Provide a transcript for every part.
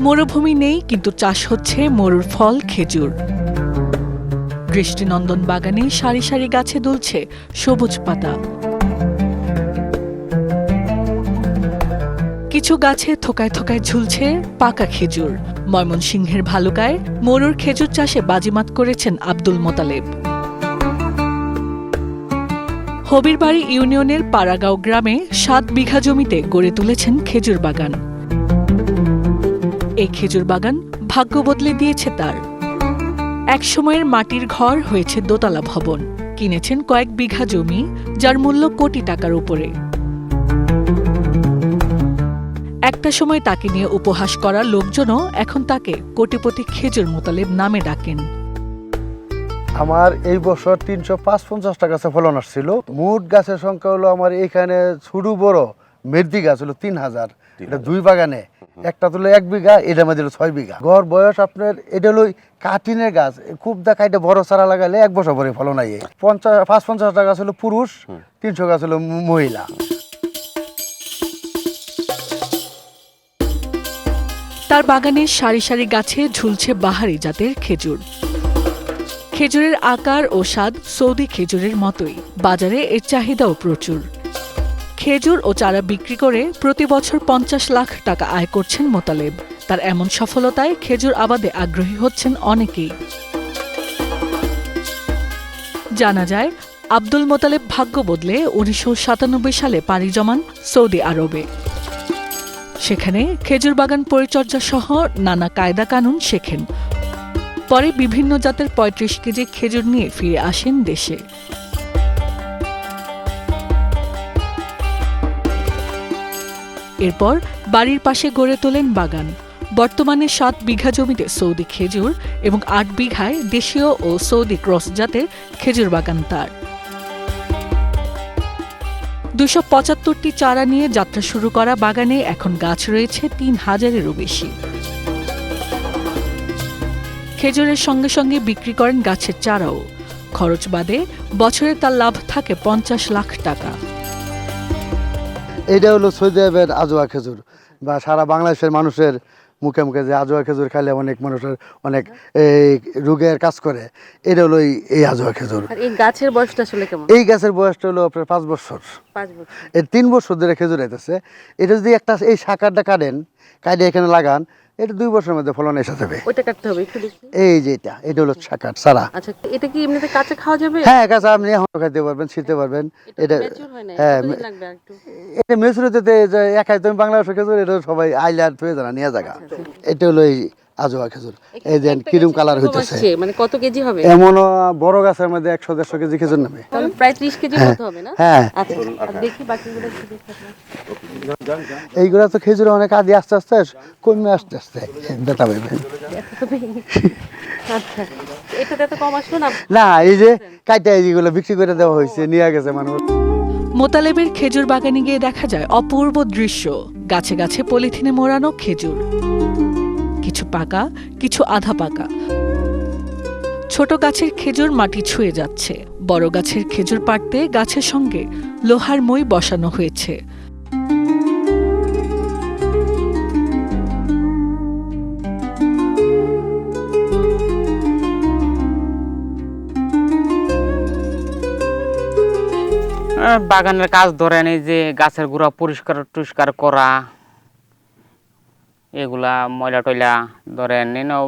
মরুভূমি নেই, কিন্তু চাষ হচ্ছে মরুর ফল, খেজুর। দৃষ্টিনন্দন বাগানে সারি সারি গাছে দুলছে সবুজ পাতা। কিছু গাছে থোকায় থোকায় ঝুলছে পাকা খেজুর। ময়মনসিংহের ভালুকায় মরুর খেজুর চাষে বাজিমাত করেছেন আব্দুল মোতালেব। হবিরবাড়ি ইউনিয়নের পাড়াগাঁও গ্রামে সাত বিঘা জমিতে গড়ে তুলেছেন খেজুর বাগান। এই খেজুর বাগান ভাগ্য বদলে দিয়েছে তার। এক সময়ের মাটির ঘর হয়েছে দোতলা ভবন। কিনেছেন কয়েক বিঘা জমি, যার মূল্য কোটি টাকার উপরে। একটা সময় তাকে নিয়ে উপহাস করা লোকজনও এখন তাকে কোটিপতি খেজুর মোতালেব নামে ডাকেন। আমার এই বছর তিনশো পাঁচ পঞ্চাশটা গাছে ফলন আসছিল। মোট গাছের সংখ্যা হলো আমার এখানে ছোট বড় মের্দি গাছ হলো তিন হাজার। এটা দুই বাগানে। একটা তুলো এক বিঘা এটা মধ্যে হলো ছয় বিঘা। গড় বয়স আপনার এটা হলো কাটিনের গাছ। খুব দেখা এটা বড় চারা লাগালে এক বছর পরে ফলন আইয়ে। পঞ্চাশ পাঁচ পঞ্চাশটা গাছ হলো পুরুষ তিনশো গাছ হলো মহিলা। তার বাগানে সারি সারি গাছে ঝুলছে বাহারি জাতের খেজুর। খেজুরের আকার ও স্বাদ সৌদি খেজুরের মতোই। বাজারে এর চাহিদাও প্রচুর। খেজুর ও চারা বিক্রি করে প্রতি বছর পঞ্চাশ লাখ টাকা আয় করছেন মোতালেব। তার এমন সফলতায় খেজুর আবাদে আগ্রহী হচ্ছেন অনেকেই। জানা যায়, আব্দুল মোতালেব ভাগ্য বদলে উনিশশো সাতানব্বই সালে পাড়ি জমান সৌদি আরবে। সেখানে খেজুর বাগান পরিচর্যা সহ নানা কায়দা কানুন শেখেন। পরে বিভিন্ন জাতের পঁয়ত্রিশ কেজি খেজুর নিয়ে ফিরে আসেন দেশে। এরপর বাড়ির পাশে গড়ে তোলেন বাগান। বর্তমানে সাত বিঘা জমিতে সৌদি খেজুর এবং আট বিঘায় দেশীয় ও সৌদি ক্রস জাতের খেজুর বাগান তার। দুশো পঁচাত্তরটি চারা নিয়ে যাত্রা শুরু করা বাগানে এখন গাছ রয়েছে তিন হাজারেরও বেশি। খেজুরের সঙ্গে সঙ্গে বিক্রি করেন গাছের চারাও। খরচ বাদে বছরে তার লাভ থাকে পঞ্চাশ লাখ টাকা। এটা হলো সৌদি আরবের আজোয়া খেজুর বা সারা বাংলাদেশের মানুষের মুখে মুখে যে আজোয়া খেজুর খাইলে অনেক মানুষের অনেক এই রোগের কাজ করে এটা হলো এই- এই আজোয়া খেজুর। এই গাছের বয়সটা আসলে কেমন? এই গাছের বয়সটা হলো আপনার পাঁচ বছর। পাঁচ বছর। এর তিন বছর ধরে খেজুর আইতেছে। এটা যদি একটা এই শাখাটা কাটেন কাটে এখানে লাগান এটা দুই বছরের মধ্যে ফলন এসে যাবে। ওইটা কাটতে হবে একটু দেখি। এই যে এটা এটা হলো শাখার সারা। আচ্ছা এটা কি এমনিতে কাঁচা খাওয়া যাবে? হ্যাঁ কাঁচা আপনি এখন খাইতে পারবেন ছিঁড়তে পারবেন। এটা হয় এটা মেসুরিতে একাই তুমি বাংলাদেশের খেজুর এটা সবাই আইলার হয়ে জানা নিয়ে জায়গা এটা হলো এই আজোয়া খেজুর। এই দেন কিরম কালার হইতেছে? মানে কত কেজি হবে? এমনও বড় গাছের মধ্যে একশো দেড়শো কেজি খেজুর নেবে তাহলে প্রায় ত্রিশ কেজি মতো হবে না? হ্যাঁ। আচ্ছা দেখি বাকিগুলো দেখি এইগুলা তো খেজুর অনেক আদি আস্তে আস্তে কমে আস্তে আস্তে। বেতা পাইবেন আচ্ছা এটাতে এত কম আসলো না? না এই যে কাইটা এইগুলো বিক্রি করে দেওয়া হয়েছে নিয়ে গেছে মানুষ। মোতালেবের খেজুর বাগানে গিয়ে দেখা যায় অপূর্ব দৃশ্য। গাছে গাছে পলিথিনে মোড়ানো খেজুর। কিছু পাকা, কিছু আধা পাকা। ছোট গাছের খেজুর মাটি ছুঁয়ে যাচ্ছে। বড় গাছের খেজুর পাড়তে গাছের সঙ্গে লোহার মই বসানো হয়েছে। বাগানের কাজ ধরেন এই যে গাছের গোড়া পরিষ্কার টুষ্কার করা এগুলা ময়লা টয়লা ধরেন, এনেও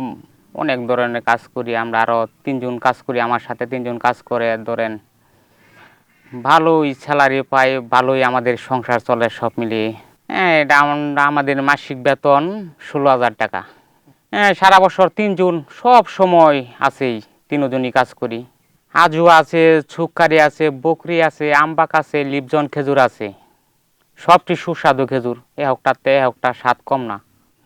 অনেক ধরনের কাজ করি আমরা আরও তিনজন কাজ করি, আমার সাথে তিনজন কাজ করে, ধরেন। ভালোই স্যালারি পাই, ভালোই আমাদের সংসার চলে সব মিলিয়ে। হ্যাঁ এটা আমাদের মাসিক বেতন ষোলো হাজার টাকা। হ্যাঁ সারা বছর তিনজন, সব সময় আছেই, তিনজনই কাজ করি। আজু আছে ছুকারি আছে, বকরি আছে, আমবাক আছে, লিপজন খেজুর আছে। সবটি সুস্বাদু খেজুর, এ হকটাতে এ হকটা স্বাদ কম না।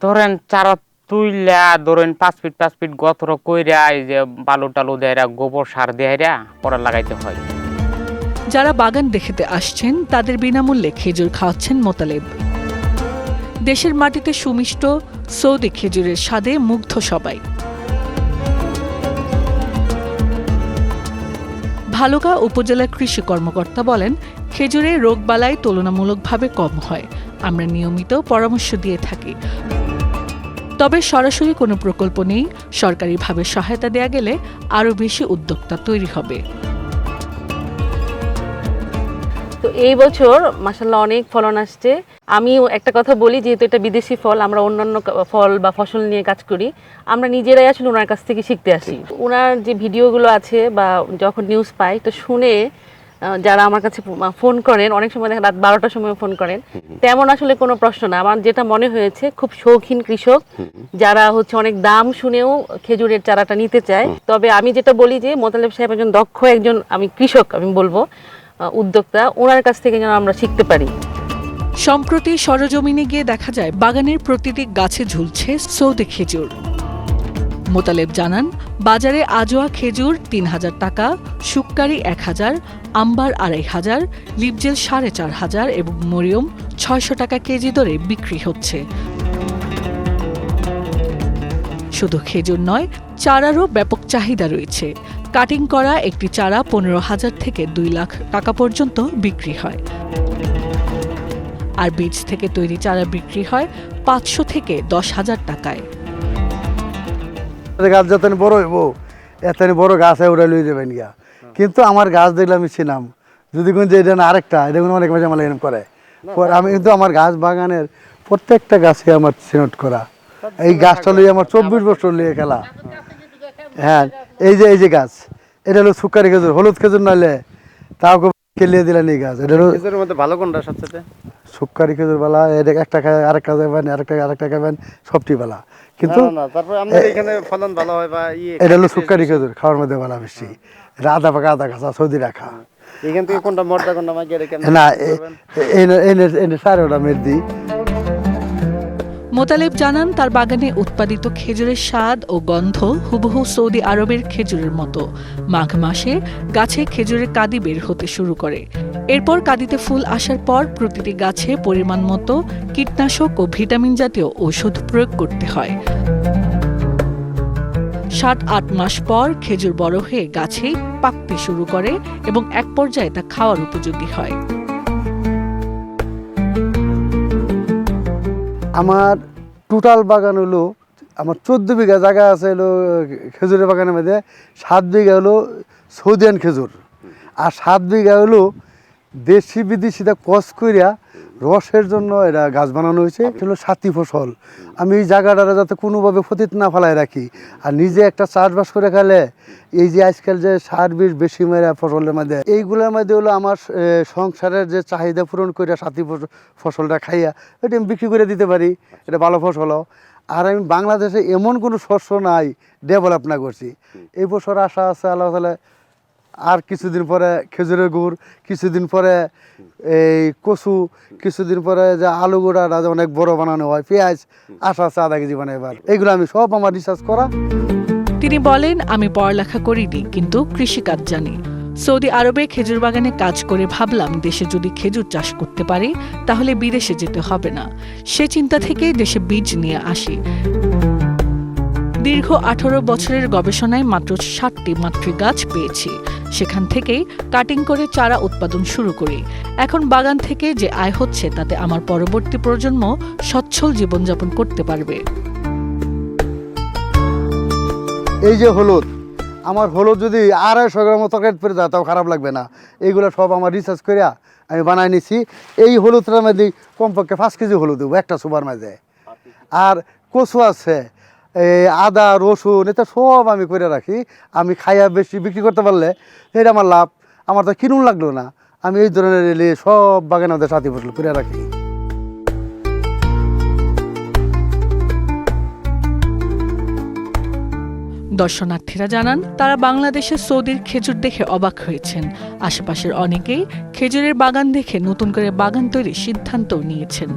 ধরেন চারা তুইলা, ধরেন পাঁচ ফিট পাঁচ ফিট গতর কইরা এই যে বালু টালু দেয়রা, গোবর সার দেয়রা, পরে লাগাইতে হয়। যারা বাগান দেখতে আসছেন, তাদের বিনামূল্যে খেজুর খাওয়াচ্ছেন মোতালেব। দেশের মাটিতে সুমিষ্ট, সৌদি খেজুরের স্বাদে মুগ্ধ সবাই। ভালুকা উপজেলা কৃষি কর্মকর্তা বলেন খেজুরে রোগবালাই তুলনামূলকভাবে কম হয়। আমরা নিয়মিত পরামর্শ দিয়ে থাকি। তবে সরাসরি কোনো প্রকল্প নেই। সরকারিভাবে সহায়তা দেয়া গেলে আরও বেশি উদ্যোক্তা তৈরি হবে। তো এই বছর মাসাল্লাহ অনেক ফলন আসছে। আমি একটা কথা বলি, যেহেতু এটা বিদেশি ফল, আমরা অন্যান্য ফল বা ফসল নিয়ে কাজ করি, আমরা নিজেরাই আসলে ওনার কাছ থেকে শিখতে আসি। ওনার যে ভিডিওগুলো আছে বা যখন নিউজ পাই, তো শুনে যারা আমার কাছে ফোন করেন অনেক সময় দেখেন রাত বারোটার সময় ফোন করেন তেমন আসলে কোনো প্রশ্ন না। আমার যেটা মনে হয়েছে খুব শৌখিন কৃষক যারা হচ্ছে অনেক দাম শুনেও খেজুরের চারাটা নিতে চায়। তবে আমি যেটা বলি যে মোতালেব সাহেব একজন দক্ষ একজন আমি কৃষক আমি বলব উদ্যোক্তা ওনার কাছ থেকে যেন আমরা শিখতে পারি। সম্প্রতি সরজমিনে গিয়ে দেখা যায় বাগানের প্রতিটি গাছে ঝুলছে সৌদে খেজুর। মোতালেব জানান বাজারে আজোয়া খেজুর তিন হাজার টাকা শুক্কারি এক হাজার, আম্বার আড়াই হাজার, লিপজেল সাড়ে চার হাজার এবং মরিয়ম ছয়শো টাকা কেজি দরে বিক্রি হচ্ছে। শুধু খেজুর নয়, চারারও ব্যাপক চাহিদা রয়েছে। কাটিং করা একটি চারা পনেরো হাজার থেকে দুই লাখ টাকা পর্যন্ত বিক্রি হয়। আর বীজ থেকে তৈরি চারা বিক্রি হয় পাঁচশো থেকে দশ হাজার টাকায়। গাছ যতন বড় হইব এতনি বড় গাছ ওটা লই যাবেন গিয়া। কিন্তু আমার গাছ দেখলে আমি চিনাম যদি কোন যে এটা না আরেকটা এটা কোনো অনেক মাঝে আমার এরকম করে। আমি কিন্তু আমার গাছ বাগানের প্রত্যেকটা গাছে আমার চিনট করা। এই গাছটা লই আমার চব্বিশ বছর লিয়ে খেলা। হ্যাঁ এই যে এই যে গাছ এটা হলো সুকারি খেজুর হলুদ খেজুর নাইলে তাও কেলিয়ে দিলেন এই গাছ। এটা হলো ভালো কোনটা সবচেয়ে? সুকারি খেজুর বালা এটা একটা খায় আরেকটা খাবেন আরেকটা আরেকটা খাবেন সবটি বালা। কিন্তু না, না, তারপর আমাদের এখানে ফলন ভালো বা এটা হলো সুকারি খেজুর খাওয়ার মধ্যে ভালো বেশি। রাধা পাকা আধা কাঁচা সৌদি রাখা। এখান থেকে কোনটা মর্দা কোনটা মাগিয়ে রেখে না এনে- এনে ওটা মের দিই। মোতালেব জানান, তার বাগানে উৎপাদিত খেজুরের স্বাদ ও গন্ধ হুবহু সৌদি আরবের খেজুরের মতো। মাঘ মাসে গাছে খেজুরের কাদি বের হতে শুরু করে। এরপর কাদিতে ফুল আসার পর প্রতিটি গাছে পরিমাণ মতো কীটনাশক ও ভিটামিন জাতীয় ঔষধ প্রয়োগ করতে হয়। সাত আট মাস পর খেজুর বড় হয়ে গাছে পাকতে শুরু করে এবং এক পর্যায়ে তা খাওয়ার উপযোগী হয়। আমার টোটাল বাগান হলো, আমার চোদ্দ বিঘা জায়গা আছে হলো, খেজুরের বাগানের মধ্যে, সাত বিঘা হলো সৌদিয়ান খেজুর। আর সাত বিঘা হলো দেশি বিদেশিটা কস করিয়া রসের জন্য এটা গাছ বানানো হয়েছে, এটা হলো সাথী ফসল। আমি এই জায়গাটা যাতে কোনোভাবে ক্ষতিত না ফেলায় রাখি। আর নিজে একটা চাষবাস করে খেলে, এই যে আজকাল যে সার বিষ বেশি মেরা ফসলের মধ্যে, এইগুলোর মধ্যে হলো আমার সংসারের যে চাহিদা পূরণ করে সাথী ফস- ফসলটা খাইয়া, এটা আমি বিক্রি করে দিতে পারি। এটা ভালো ফসল আর আমি বাংলাদেশে এমন কোনো শস্য নাই, ডেভেলপ না করছি। এই বছর আশা আছে, আল্লাহ তালা আর কিছুদিন পরে খেজুরের গুড়, কিছুদিন পরে এই কচু, কিছুদিন পরে যে আলু গোড়াটা অনেক বড় বানানো হয়, পেঁয়াজ আশা আছে আধা কেজি বানাই এবার। এগুলো আমি সব আমার রিসার্চ করা। তিনি বলেন, আমি পড়ালেখা করিনি, কিন্তু কৃষিকাজ জানি। সৌদি আরবে খেজুর বাগানে কাজ করে ভাবলাম, দেশে যদি খেজুর চাষ করতে পারি, তাহলে বিদেশে যেতে হবে না। সে চিন্তা থেকেই দেশে বীজ নিয়ে আসি। দীর্ঘ আঠারো বছরের গবেষণায় মাত্র ষাটটি মাতৃ গাছ পেয়েছি। সেখান থেকেই কাটিং করে চারা উৎপাদন শুরু করি। এখন বাগান থেকে যে আয় হচ্ছে, তাতে আমার পরবর্তী প্রজন্ম সচ্ছল জীবনযাপন করতে পারবে। এই যে হলুদ, আমার হলুদ যদি আড়াইশো গ্রাম তরকারি পরে যায় তাও খারাপ লাগবে না। এইগুলো সব আমার রিসার্চ করিয়া আমি বানাই নিছি। এই হলুদটার মধ্যে কমপক্ষে পাঁচ কেজি হলুদ দেবো, একটা সুপার মাঝে। আর কচু আছে আদা, রসুন, এটা সব আমি করে রাখি। আমি খাইয়া বেশি বিক্রি করতে পারলে এটা আমার লাভ। আমার তো কিনুন লাগল না। আমি এই ধরনের এলে সব বাগানে আমাদের সাথী ফসল করে রাখি। দর্শনার্থীরা জানান, তারা বাংলাদেশে সৌদির খেজুর দেখে অবাক হয়েছেন। আশেপাশের অনেকেই খেজুরের বাগান দেখে নতুন করে বাগান তৈরির সিদ্ধান্তও নিয়েছেন।